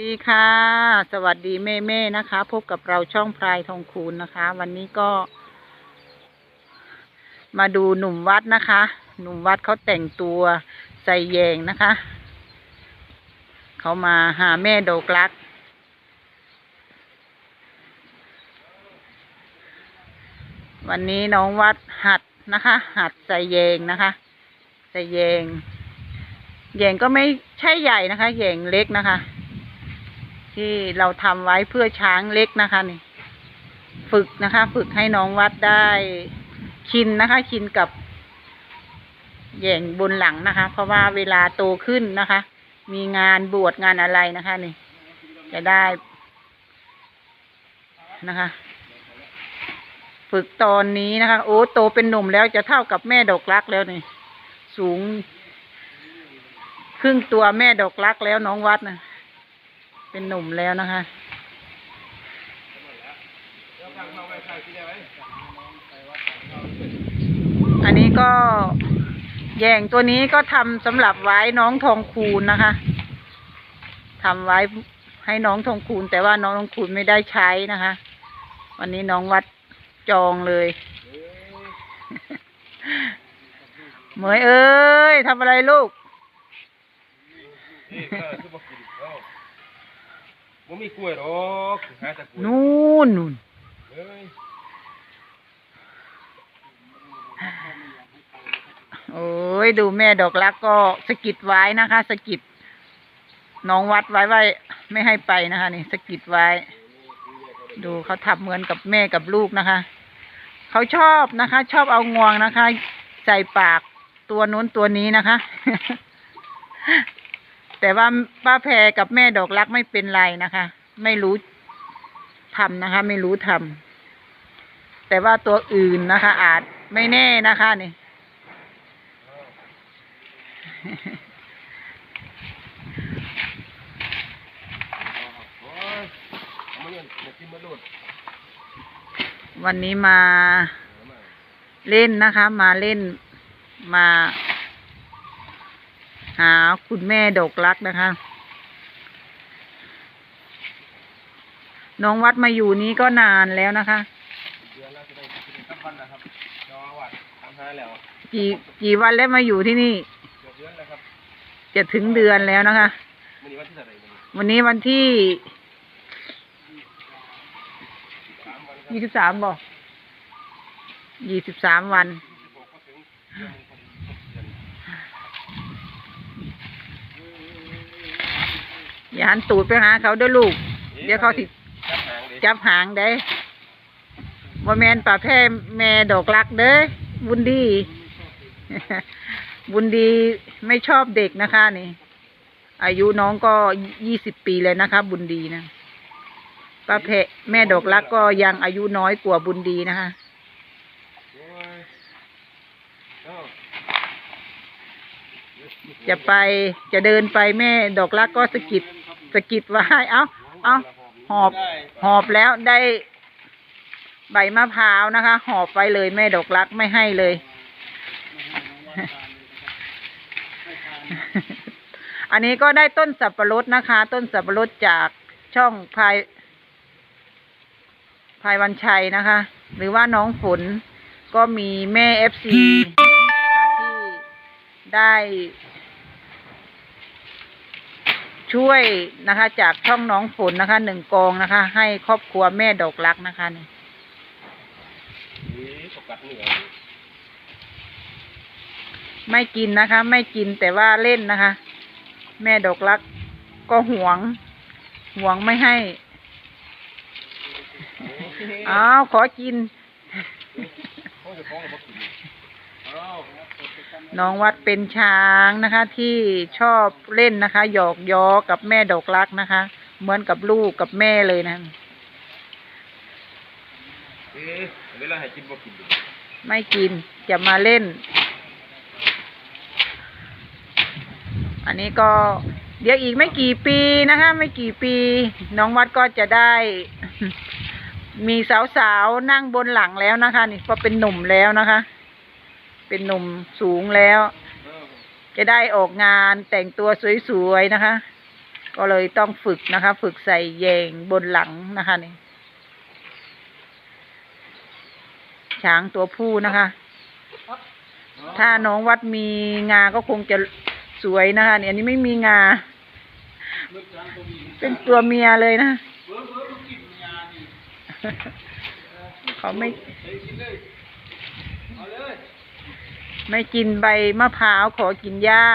ดีค่ะ สวัสดีแม่แม่นะคะ พบกับเราช่องพลายทองคูณนะคะ วันนี้ก็ มาดูหนุ่มวัดนะคะ หนุ่มวัดเขาแต่งตัวใส่แยงนะคะ เขามาหาแม่โดกรัก วันนี้น้องวัดหัดนะคะ หัดใส่แยงนะคะ ใส่แยงแยงก็ไม่ใช่ใหญ่นะคะแยงเล็กนะคะ ที่เราทำไว้เพื่อช้างเล็กนะคะนี่ ฝึกนะคะ ฝึกให้น้องวัดได้ชินนะคะ ชินกับแย่งบนหลังนะคะ เพราะว่าเวลาโตขึ้นนะคะ มีงานบวชงานอะไรนะคะนี่ จะได้นะคะ ฝึกตอนนี้นะคะ โอ้โตเป็นหนุ่มแล้วจะเท่ากับแม่ดอกรักแล้วนี่ สูง ครึ่งตัวแม่ดอกรักแล้วน้องวัดนะ เป็นหนุ่มแล้วนะคะอันนี้ก็แยงตัวนี้ก็ทำสำหรับไว้น้องทองคูณนะคะทำไว้ให้น้องทองคูณแต่ว่าน้องทองคูณไม่ได้ใช้นะคะ วันนี้น้องวัดจองเลยเหมยเอ้ยทำอะไรลูก นี่ก็คือบ่กินเอ้า บ่มีกล้วยหรอกหาแต่กล้วยนู่นนู่นเอ้ยโอ้ยดูแม่ดอกรักก็สะกิดไว้นะคะสะกิดน้องวัดไว้ไว้ไม่ให้ไปนะคะ นี่สะกิดไว้ ดูเขาทำเหมือนกับแม่กับลูกนะคะ เขาชอบนะคะ ชอบเอางวงนะคะ ใส่ปากตัวนู้นตัวนี้นะคะ แต่ว่าป้าแพรกับแม่ดอกรักไม่เป็นไรนะคะ ไม่รู้ทำนะคะ ไม่รู้ทำแต่ว่าตัวอื่นนะคะ อาจไม่แน่นะคะนี่วันนี้มาเล่นนะคะ มาเล่นมา หาคุณแม่ดอกรักนะคะ น้องวัดมาอยู่นี้ก็นานแล้วนะคะเดือนแล้วจะได้กินสักวันนะครับจอวัดทำหาแล้วกี่กี่วันแล้วมาอยู่ที่นี่เกือบเดือนแล้วครับจะถึงเดือนแล้วนะคะมื้อนี้วันที่เท่าไหร่มื้อนี้วันนี้วันที่สามวันครับยี่สิบสามบอกยี่สิบสามวัน 16ก็ถึงเดือนหนึ่งพอดีครบเดือน อย่าหันตูดไปหาเขาเด้วยลูก เดี๋ยวเขาสิจับหางดิจับหางได้บ่แมนป่าแพร่แม่ดอกรักเด้อบุญดี บุญดีไม่ชอบเด็กนะคะนี่ อายุน้องก็ยี่สิบปีเลยนะคะ บุญดีนะป้าแพะแม่ดอกรักก็ยังอายุน้อยกว่าบุญดีนะคะโอ้ยเอ้าจะไปจะเดินไปแม่ดอกรักก็สะกิด สะกิดไว่าให้เอาเอาหอบหอบแล้วได้ ใบมะพร้าวนะคะ หอบไปเลยแม่ดอกรักไม่ให้เลย อันนี้ก็ได้ต้นสับปะรดนะคะ ต้นสับปะรดจากช่องพายพายวันชัยนะคะ หรือว่าน้องฝนก็มีแม่เอฟซีที่ได้ ช่วยนะคะ จากช่องน้องฝนนะคะหนึ่งกองนะคะ ให้ครอบครัวแม่ดอกรักนะคะนี่นี่สกัดเหนือไม่กินนะคะ ไม่กินแต่ว่าเล่นนะคะ แม่ดอกรักก็หวง หวงไม่ให้ อ้าว ขอกินเขาจะฟ้องกับบ่กิ นเอ้าน้องวัดเป็นช้างนะคะ ที่ชอบเล่นนะคะ หยอกย้อกับแม่ดอกรักนะคะ เหมือนกับลูกกับแม่เลยนะเอ๊ะเวลาให้กินบ่กินไม่กินจะมาเล่น อันนี้ก็เดี๋ยวอีกไม่กี่ปีนะคะ ไม่กี่ปี น้องวัดก็จะได้ มีสาวๆนั่งบนหลังแล้วนะคะ นี่ก็เป็นหนุ่มแล้วนะคะ เป็นหนุ่มสูงแล้ว จะได้ออกงานแต่งตัวสวยๆนะคะก็ก็เลยต้องฝึกนะคะ ฝึกใส่แยงบนหลังนะคะนี่ช้างตัวผู้นะคะ ถ้าน้องวัดมีงาก็คงจะสวยนะคะเนี่ยอันนี้ไม่มีงา เป็นตัวเมียเลยนะ เขาไม่ ไม่กินใบมะพร้าวขอกินหญ้า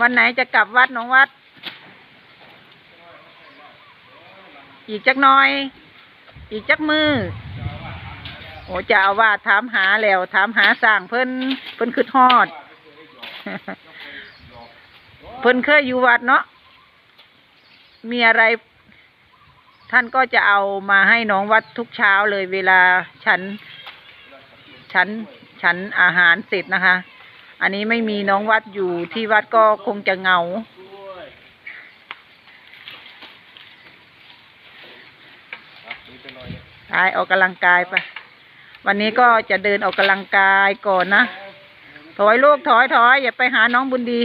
วันไหนจะกลับวัดน้องวัด อีกจักน้อย อีกจักมือ โอ้จะเอาว่าถามหาแล้วถามหาสร้างเพิ่นเพิ่นคือทอด เพิ่นเคยอยู่วัดเนาะ มีอะไร ท่านก็จะเอามาให้น้องวัดทุกเช้าเลยเวลาฉัน ฉัน ฉันอาหารเสร็จนะคะ อันนี้ไม่มีน้องวัดอยู่ที่วัดก็คงจะเงา ไปออกกำลังกายไป วันนี้ก็จะเดินออกกำลังกายก่อนนะ ถอยลูกถอยถอยอย่าไปหาน้องบุญดี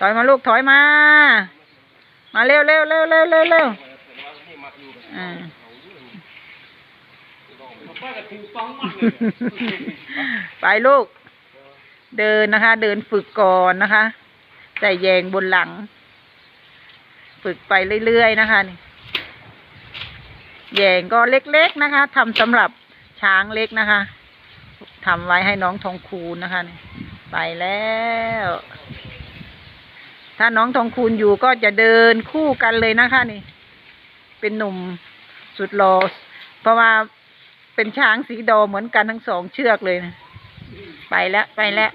ถอยมาลูกถอยมา มาเร็วเร็วเร็วเร็วเร็วเร็วอ่าไปลูก เดินนะคะ เดินฝึกก่อนนะคะใส่แยงบนหลัง ฝึกไปเรื่อยๆนะคะนี่แยงก็เล็กๆนะคะทำสำหรับช้างเล็กนะคะทำไว้ให้น้องทองคูณนะคะนี่ไปแล้ว ถ้าน้องทองคูณอยู่ก็จะเดินคู่กันเลยนะคะนี่ เป็นหนุ่มสุดหลอ่อเพราะว่าเป็นช้างสีดอเหมือนกันทั้งสองเชือกเลยนะไปแล้วไปแล้ว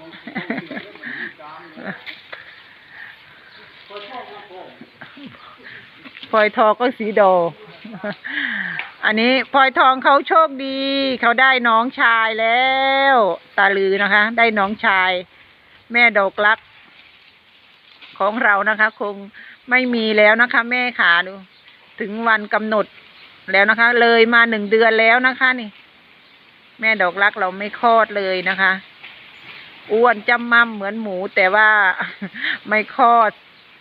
พลอยทองก็สีดอ อันนี้พลอยทองเขาโชคดี เขาได้น้องชายแล้ว ตาลือนะคะ ได้น้องชาย แม่ดอกลัก ของเรานะคะ คงไม่มีแล้วนะคะ แม่ขาดู ถึงวันกำหนดแล้วนะคะ เลยมาหนึ่งเดือนแล้วนะคะนี่ แม่ดอกรักเราไม่คลอดเลยนะคะอ้วนจำมั่มเหมือนหมู แต่ว่าไม่คลอด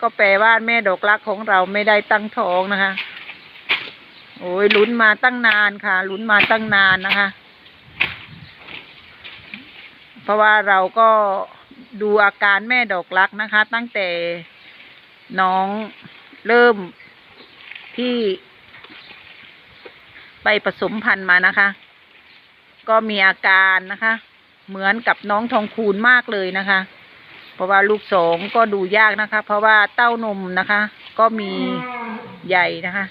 ก็แปลว่าแม่ดอกรักของเราไม่ได้ตั้งท้องนะคะ โอ้ยลุ้นมาตั้งนานค่ะลุ้นมาตั้งนานนะคะ เพราะว่าเราก็ ดูอาการแม่ดอกรักนะคะ ตั้งแต่น้องเริ่มที่ไปผสมพันธุ์มานะคะ ก็มีอาการนะคะ เหมือนกับน้องทองคูณมากเลยนะคะ เพราะว่าลูกสองก็ดูยากนะคะ เพราะว่าเต้านมนะคะ ก็มีใหญ่นะคะ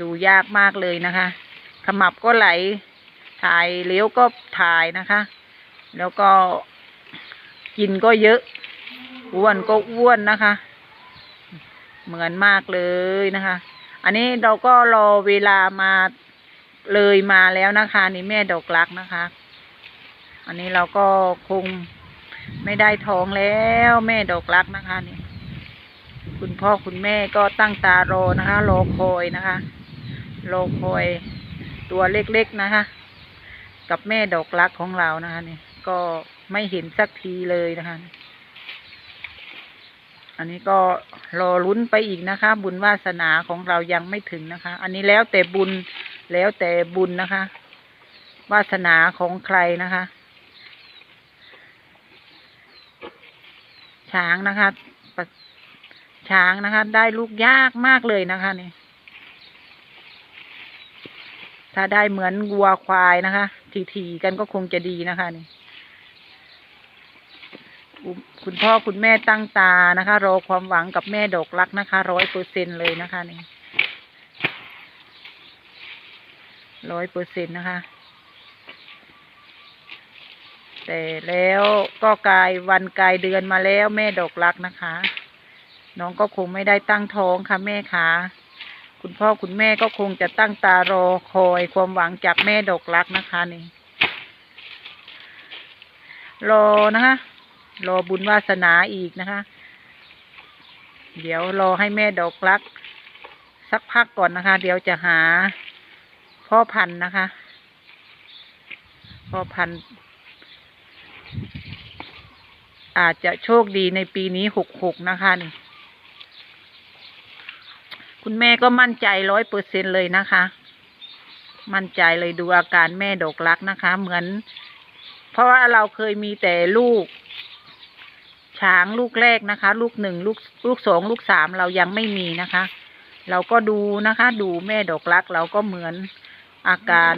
ดูยากมากเลยนะคะขมับก็ไหลถ่ายเลี้ยวก็ถ่ายนะคะ แล้วก็กินก็เยอะ อ้วนก็อ้วนนะคะ เหมือนมากเลยนะคะ อันนี้เราก็รอเวลามาเลยมาแล้วนะคะ นี่แม่ดอกรักนะคะ อันนี้เราก็คงไม่ได้ท้องแล้วแม่ดอกรักนะคะนี่คุณพ่อคุณแม่ก็ตั้งตารอนะคะรอคอยนะคะรอคอยตัวเล็กๆนะคะ กับแม่ดอกรักของเรานะคะนี่ ก็ไม่เห็นสักทีเลยนะคะ อันนี้ก็รอลุ้นไปอีกนะคะ บุญวาสนาของเรายังไม่ถึงนะคะ อันนี้แล้วแต่บุญแล้วแต่บุญนะคะ วาสนาของใครนะคะ ช้างนะคะช้างนะคะ ได้ลูกยากมากเลยนะคะนี่ถ้าได้เหมือนวัวควายนะคะ ทีๆกันก็คงจะดีนะคะนี่ คุณคุณพ่อคุณแม่ตั้งตานะคะ รอความหวังกับแม่ดอกรักนะคะร้อยเปอร์เซ็นเลยนะคะนี่ร้อยเปอร์เซ็นนะคะ แต่แล้วก็กลายวันกลายเดือนมาแล้วแม่ดอกรักนะคะ น้องก็คงไม่ได้ตั้งท้องค่ะแม่คะคุณพ่อคุณแม่ก็คงจะตั้งตารอคอยความหวังจากแม่ดอกรักนะคะนี่รอนะคะ รอบุญวาสนาอีกนะคะ เดี๋ยวรอให้แม่ดอกรัก สักพักก่อนนะคะ เดี๋ยวจะหาพ่อพันธุ์นะคะ พ่อพันธุ์ อาจจะโชคดีในปีนี้หกหกนะคะนี่คุณแม่ก็มั่นใจร้อยเปอร์เซ็นเลยนะคะ มั่นใจเลยดูอาการแม่ดอกรักนะคะ เหมือน เพราะว่าเราเคยมีแต่ลูก ช้างลูกแรกนะคะ ลูกหนึ่งลูกลูกสองลูกสามเรายังไม่มีนะคะ เราก็ดูนะคะ ดูแม่ดอกรักเราก็เหมือนอาการ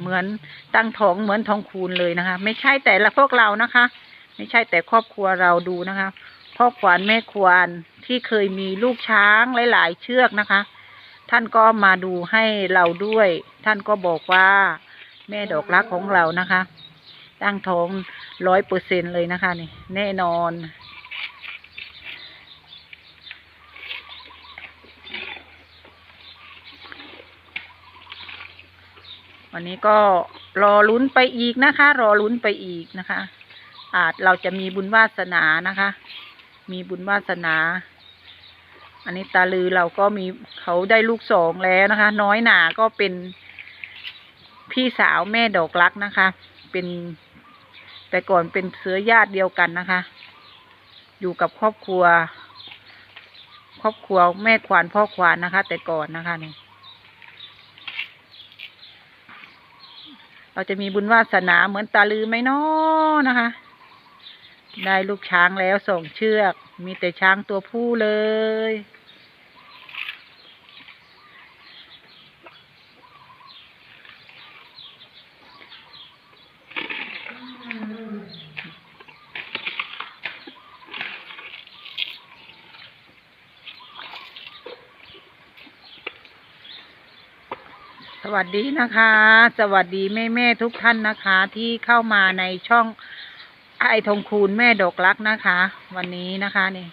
เหมือนตั้งท้องเหมือนท้องคูณเลยนะคะ ไม่ใช่แต่ละพวกเรานะคะ ไม่ใช่แต่ครอบครัวเราดูนะคะพ่อขวานแม่ควานที่เคยมีลูกช้างหลาย ๆ เชือกนะคะ ท่านก็มาดูให้เราด้วย ท่านก็บอกว่า แม่ดอกรักของเรานะคะ ตั้งท้องร้อยเปอร์เซ็นเลยนะคะนี่แน่นอนวันนี้ก็รอลุ้นไปอีกนะคะ รอลุ้นไปอีกนะคะ อาจเราจะมีบุญวาสนานะคะ มีบุญวาสนา อันนี้ตาลือเราก็มีเขาได้ลูกสองแล้วนะคะ น้อยหนาก็เป็นพี่สาวแม่ดอกรักนะคะ เป็น แต่ก่อนเป็นเสือญาติเดียวกันนะคะ อยู่กับครอบครัว ครอบครัวแม่ควานพ่อควานนะคะ แต่ก่อนนะคะนี่เราจะมีบุญวาสนาเหมือนตาลือไหมนาะนะคะ ได้ลูกช้างแล้วส่งเชือก มีแต่ช้างตัวผู้เลย สวัสดีนะคะ สวัสดีแม่แม่ทุกท่านนะคะ ที่เข้ามาในช่องไอทองคูณแม่ดอกรักนะคะ วันนี้นะคะนี่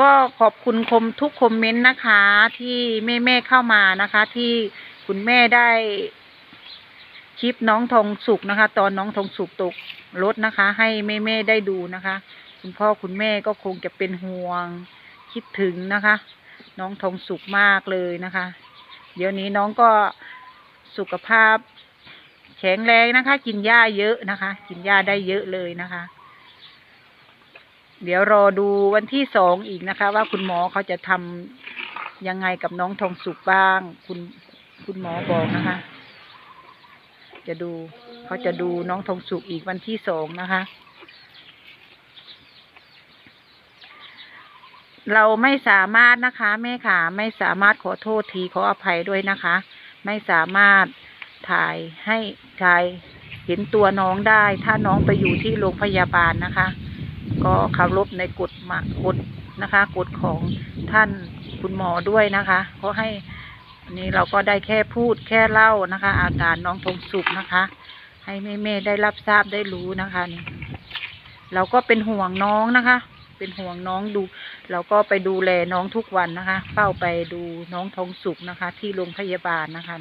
ก็ขอบคุณคมทุกคอมเมนต์นะคะ ที่แม่แม่เข้ามานะคะ ที่คุณแม่ได้คลิปน้องทองสุกนะคะ ตอนน้องทองสุกตกรถนะคะ ให้แม่แม่ได้ดูนะคะ คุณพ่อคุณแม่ก็คงจะเป็นห่วงคิดถึงนะคะ น้องทองสุกมากเลยนะคะ เดี๋ยวนี้น้องก็สุขภาพแข็งแรงนะคะ กินหญ้าเยอะนะคะ กินหญ้าได้เยอะเลยนะคะ เดี๋ยวรอดูวันที่สองอีกนะคะ ว่าคุณหมอเขาจะทำยังไงกับน้องทองสุกบ้าง คุณคุณหมอบอกนะคะ จะดูเขาจะดูน้องทองสุกอีกวันที่สองนะคะ เราไม่สามารถนะคะแม่ขาไม่สามารถขอโทษทีขออภัยด้วยนะคะ ไม่สามารถถ่ายให้ชายเห็นตัวน้องได้ ถ้าน้องไปอยู่ที่โรงพยาบาลนะคะ ก็เคารพในกฎมากฎนะคะกฎของท่านคุณหมอด้วยนะคะเขาะให้นนี้เราก็ได้แค่พูดแค่เล่านะคะ อาการน้องทงสุกนะคะ ให้แม่ๆได้รับทราบได้รู้นะคะนี่เราก็เป็นห่วงน้องนะคะ เป็นห่วงน้องดู เราก็ไปดูแลน้องทุกวันนะคะ เฝ้าไปดูน้องทองสุกนะคะ ที่โรงพยาบาลนะคะ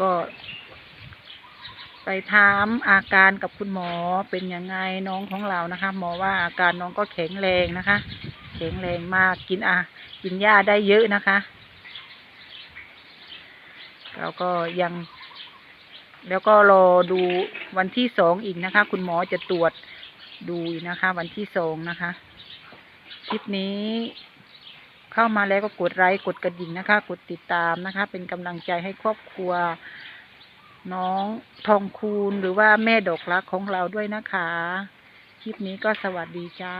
ก็ ไปถามอาการกับคุณหมอเป็นยังไงน้องของเรานะคะ หมอว่าอาการน้องก็แข็งแรงนะคะ แข็งแรงมากกินอากินหญ้าได้เยอะนะคะเราก็ยัง แล้วก็รอดูวันที่สองอีกนะคะ คุณหมอจะตรวจดูนะคะ วันที่สองนะคะ คลิปนี้เข้ามาแล้วก็กดไลค์กดกระดิ่งนะคะ กดติดตามนะคะ เป็นกำลังใจให้ครอบครัว น้องทองคูณหรือว่าแม่ดอกรักของเราด้วยนะคะ คลิปนี้ก็สวัสดีจ้า